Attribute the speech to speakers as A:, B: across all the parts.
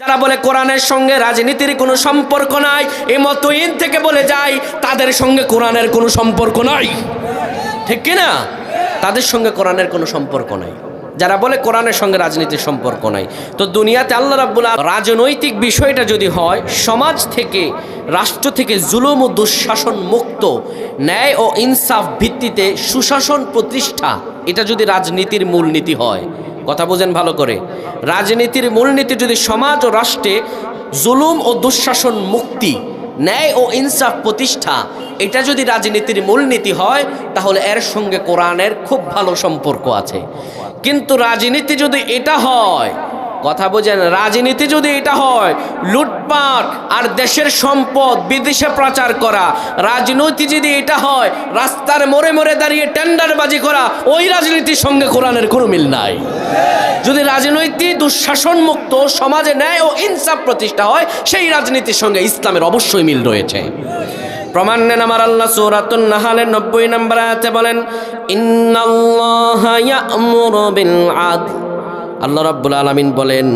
A: যারা বলে কোরআনের সঙ্গে রাজনীতির কোনো সম্পর্ক নাই এই মতইন থেকে বলে যায়, তাদের সঙ্গে কোরআনের কোনো সম্পর্ক নাই। ঠিক কি না তাদের সঙ্গে কোরআনের কোনো সম্পর্ক নাই। যারা বলে কোরআনের সঙ্গে রাজনীতির সম্পর্ক নাই, তো দুনিয়াতে আল্লাহ রাব্বুল আল- রাজনৈতিক বিষয়টা যদি হয়, সমাজ থেকে, রাষ্ট্র থেকে জুলুম ও দুঃশাসন মুক্ত, ন্যায় ও ইনসাফ ভিত্তিতে সুশাসন প্রতিষ্ঠা এটা যদি রাজনীতির মূলনীতি হয়, কথা বোঝেন ভালো করে। রাজনীতির মূলনীতি যদি সমাজ ও রাষ্ট্রে জুলুম ও দুঃশাসন মুক্তি, ন্যায় ও ইনসাফ প্রতিষ্ঠা, এটা যদি রাজনীতির মূলনীতি হয়, তাহলে এর সঙ্গে কোরআনের খুব ভালো সম্পর্ক আছে। কিন্তু রাজনীতি যদি এটা হয় কথা বোঝেন, রাজনীতি যদি এটা হয়, লুটপাট আর দেশের সম্পদ, বিদেশে প্রচার করা রাজনীতি যদি এটা হয়, রাস্তার মোড়ে মোড়ে দাঁড়িয়ে টেন্ডারবাজি করা, ওই রাজনীতির সঙ্গে কোরআনের কোনো মিল নাই। যদি রাজনৈতিক দুঃশাসন মুক্ত সমাজে ন্যায় ও ইনসাফ প্রতিষ্ঠা হয়, সেই রাজনীতির সঙ্গে ইসলামের অবশ্যই মিল রয়েছে। প্রমাণ নেন আমার আল্লাহ সূরাতুন নাহালের নব্বই নম্বর আয়াতে বলেন, ইন্নাল্লাহা আল্লাহ রাব্বুল আলামিন বলেন,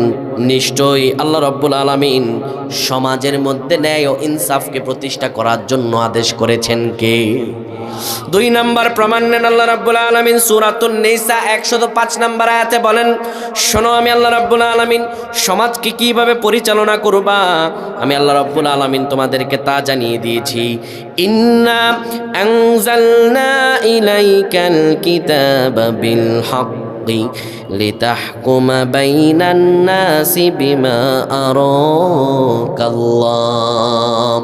A: নিশ্চয়ই আল্লাহ রাব্বুল আলামিন সমাজের মধ্যে ন্যায় ও ইনসাফকে প্রতিষ্ঠা করার জন্য আদেশ করেছেন কে? দুই নাম্বার প্রমাণ নেন আল্লাহ রাব্বুল আলামিন সূরাতুন নিসা 105 নাম্বার আয়াতে বলেন, শোনো, আমি আল্লাহ রাব্বুল আলামিন সমাজকে কীভাবে পরিচালনা করবা? আমি আল্লাহ রাব্বুল আলামিন তোমাদেরকে তা জানিয়ে দিয়েছি, ইন্না ইলাইকাল কিতাবা বিল হক। لتحكم بين الناس بما أراك الله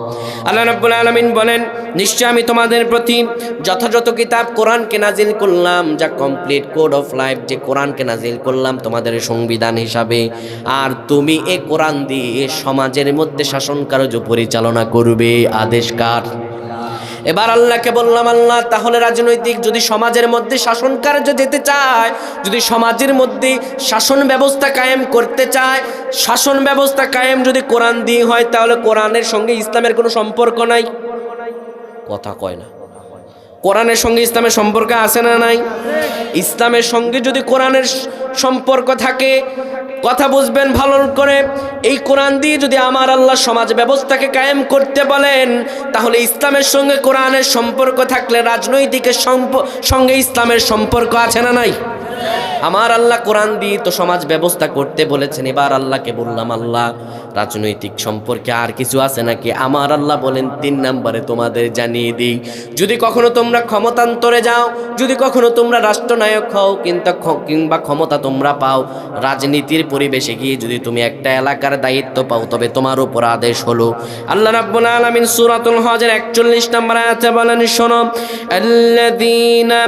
A: আল্লাহ রাব্বুল আলামিন বলেন নিশ্চয় আমি তোমাদের প্রতি যথাযথ কিতাব কোরআনকে নাজিল করলাম যা কমপ্লিট কোড অফ লাইফ যে কোরআনকে নাজিল করলাম তোমাদের সংবিধান হিসাবে আর তুমি এ কোরআন দিয়ে সমাজের মধ্যে শাসন কার্য পরিচালনা করবে আদেশ কার এবার আল্লাহকে বললাম, আল্লাহ, তাহলে রাজনৈতিক যদি সমাজের মধ্যে শাসন কার্য যেতে চায়, যদি সমাজের মধ্যে শাসন ব্যবস্থা কায়েম করতে চায়, শাসন ব্যবস্থা কায়েম যদি কোরআন দিয়ে হয়, তাহলে কোরআনের সঙ্গে ইসলামের কোনো সম্পর্ক নাই? কথা কয় না। কোরআনের সঙ্গে ইসলামের সম্পর্ক আছে না নাই? ইসলামের সঙ্গে যদি কোরআনের সম্পর্ক থাকে কথা বুঝবেন ভালো করে। এই কোরআন দিয়ে যদি আমার আল্লাহ সমাজ ব্যবস্থাকে কায়েম করতে বলেন, তাহলে ইসলামের সঙ্গে কোরআনের সম্পর্ক থাকলে রাজনৈতিকের সঙ্গে ইসলামের সম্পর্ক আছে না নাই? আমার আল্লাহ কোরআন দিয়ে তো সমাজ ব্যবস্থা করতে বলেছেন, এবার আল্লাহকে বললাম, আল্লাহ রাজনৈতিক সম্পর্কে আর কিছু আছে নাকি? আমার আল্লাহ বলেন, তিন নাম্বারে তোমাদের জানিয়ে দিই, যদি কখনো তোমরা ক্ষমতান্তরে যাও, যদি কখনো তোমরা রাষ্ট্রনায়ক হও, কিন্তু কিংবা ক্ষমতা তোমরা পাও, রাজনীতির পরিবেশে গিয়ে যদি তুমি একটা এলাকার দায়িত্ব পাও, তবে তোমার উপর আদেশ হলো। আল্লাহ রাব্বুল আলামিন সূরাতুল হজের 41 নম্বর আয়াতে বলেন, শোনো, আল্লাযীনা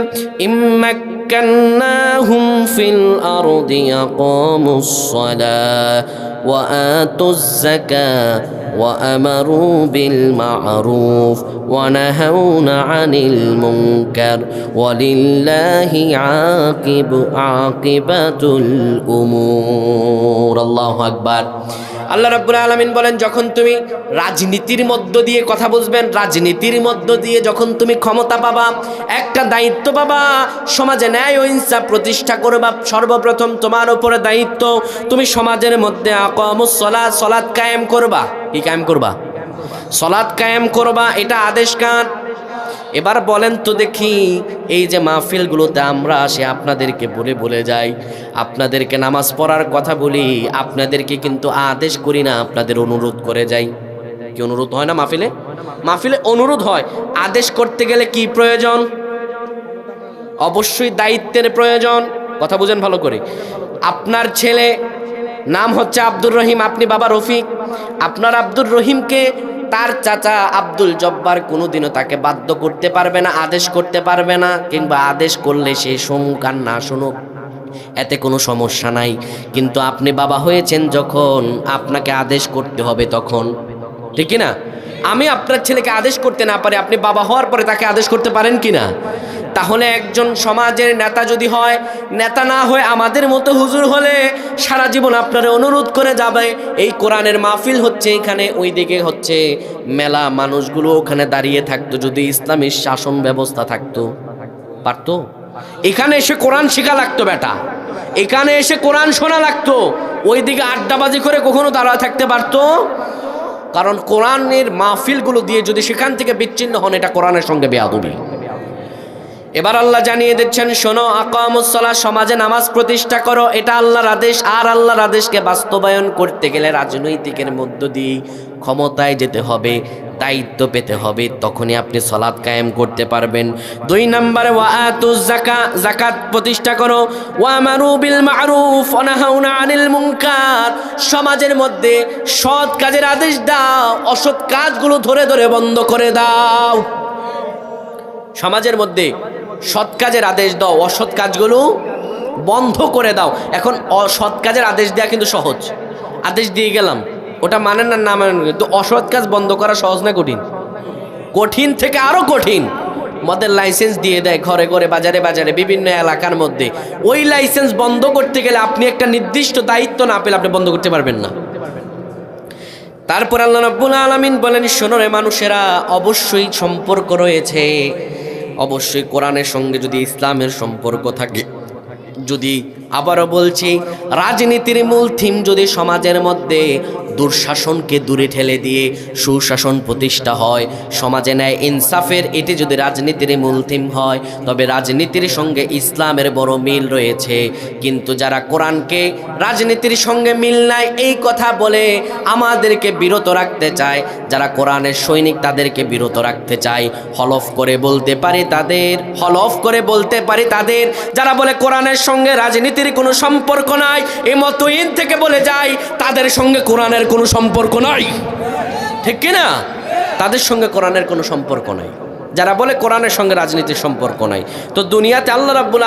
A: ইম্মাক্কান্নাহুম ফিল আরদি ইয়াকামুস সালাহ। وآتوا الزكاة وأمروا بالمعروف ونهون عن المنكر ولله عاقب عاقبة الأمور الله أكبر আল্লাহ রাব্বুল আলামিন বলেন যখন তুমি রাজনীতির মধ্য দিয়ে কথা বুঝবেন রাজনীতির মধ্য দিয়ে যখন তুমি ক্ষমতা পাবা একটা দায়িত্ব পাবা সমাজে ন্যায় ও ইনসাফ প্রতিষ্ঠা করবা সর্বপ্রথম তোমার উপরে দায়িত্ব তুমি সমাজের মধ্যে আকামুস সলাৎ সলাৎ কায়েম করবা কি কায়েম করবা? সলাৎ কায়েম করবা, এটা আদেশ কার? এবার বলেন তো দেখি, এই যে মাহফিলগুলোতে আমরা আসি, আপনাদেরকে বলে বলে যাই, আপনাদেরকে নামাজ পড়ার কথা বলি, আপনাদেরকে কিন্তু আদেশ করি না, আপনাদের অনুরোধ করে যাই। কি অনুরোধ হয় না মাহফিলে? মাহফিলে অনুরোধ হয়, আদেশ করতে গেলে কি প্রয়োজন? অবশ্যই দায়িত্বের প্রয়োজন। কথা বুঝেন ভালো করে। আপনার ছেলে নাম হচ্ছে আব্দুর রহিম, আপনি বাবা রফিক। আপনার আব্দুর রহিমকে তার চাচা আব্দুল জব্বার কোনোদিনও তাকে বাধ্য করতে পারবে না, আদেশ করতে পারবে না, কিংবা আদেশ করলে সে শুনুক আর না শুনুক। এতে কোনো সমস্যা নাই। কিন্তু আপনি বাবা হয়েছেন যখন আপনাকে আদেশ করতে হবে তখন। ঠিক না? আমি আপনার ছেলেকে আদেশ করতে না পারি, আপনি বাবা হওয়ার পরে তাকে আদেশ করতে পারেন কি না? তাহলে একজন সমাজের নেতা যদি হয়, নেতা না হয়ে আমাদের মতো হুজুর হলে সারা জীবন আপনার অনুরোধ করে যাবে। এই কোরআনের মাহফিল হচ্ছে এখানে ওই দিকে হচ্ছে মেলা মানুষগুলো ওখানে দাঁড়িয়ে থাকতো, যদি ইসলামী শাসন ব্যবস্থা থাকতো। পারতো? এখানে এসে কোরআন শেখা লাগতো, বেটা। এখানে এসে কোরআন শোনা লাগতো। ওইদিকে আড্ডাবাজি করে কখনো দাঁড়া থাকতে পারতো? কারণ কোরআনের মাহফিলগুলো দিয়ে যদি সেখান থেকে বিচ্ছিন্ন হন, এটা কোরআনের সঙ্গে বেয়াদবি। এবার আল্লাহ জানিয়ে দিচ্ছেন, শোনো আকামুসলা সমাজে নামাজ প্রতিষ্ঠা করো। এটা আল্লাহর আদেশ, আর আল্লাহর আদেশকে বাস্তবায়ন করতে গেলে রাজনৈতিকের মধ্য দিয়ে ক্ষমতায় যেতে হবে, দায়িত্ব পেতে হবে। তখনই আপনি সলাৎ কায়েম করতে পারবেন। দুই নম্বরে জাকা জাকাত প্রতিষ্ঠা করো। ওয়ামারু বিল মারুফ অনাহাউনা আনিল মুনকার। সমাজের মধ্যে সৎ কাজের আদেশ দাও, অসৎ কাজগুলো ধরে ধরে বন্ধ করে দাও। সমাজের মধ্যে সৎ কাজের আদেশ দাও, অসৎ কাজগুলো বন্ধ করে দাও। এখন অসৎ কাজের আদেশ দেওয়া কিন্তু সহজ। আদেশ দিয়ে গেলাম। ওটা মানেন না না মানেন কিন্তু অসৎ কাজ বন্ধ করা সহজ না কঠিন? কঠিন থেকে আরও কঠিন। মদের লাইসেন্স দিয়ে দেয় ঘরে ঘরে, বাজারে বাজারে, বিভিন্ন এলাকার মধ্যে। ওই লাইসেন্স বন্ধ করতে গেলে আপনি একটা নির্দিষ্ট দায়িত্ব না পেলে আপনি বন্ধ করতে পারবেন না। তারপর আল্লাহ রাব্বুল আলামিন বলেন, শোনো রে মানুষেরা, অবশ্যই সম্পর্ক রয়েছে। অবশ্যই কোরআনের সঙ্গে যদি ইসলামের সম্পর্ক থাকে। যদি আবারও বলছি, রাজনীতির মূল থিম যদি সমাজের মধ্যে দুঃশাসনকে দূরে ঠেলে দিয়ে সুশাসন প্রতিষ্ঠা হয়। সমাজে ন্যায় ইনসাফের, এটি যদি রাজনীতির মূল হয়, তবে রাজনীতির সঙ্গে ইসলামের বড় মিল রয়েছে। কিন্তু যারা কোরআনকে রাজনীতির সঙ্গে মিল নাই, এই কথা বলে আমাদেরকে বিরত রাখতে চায়। যারা কোরআনের সৈনিক, তাদেরকে বিরত রাখতে চায়। হলফ করে বলতে পারি তাদের, হলফ করে বলতে পারি তাদের। যারা বলে কোরআনের সঙ্গে রাজনীতির কোনো সম্পর্ক নাই এই মতইন থেকে বলে যায়, তাদের সঙ্গে কোরআনের কোনো সম্পর্ক নাই? ঠিক কিনা? তাদের সঙ্গে কোরআনের কোনো সম্পর্ক নাই। যারা বলে কোরআনের সঙ্গে রাজনীতির সম্পর্ক নাই। তো দুনিয়াতে আল্লাহ রাব্বুল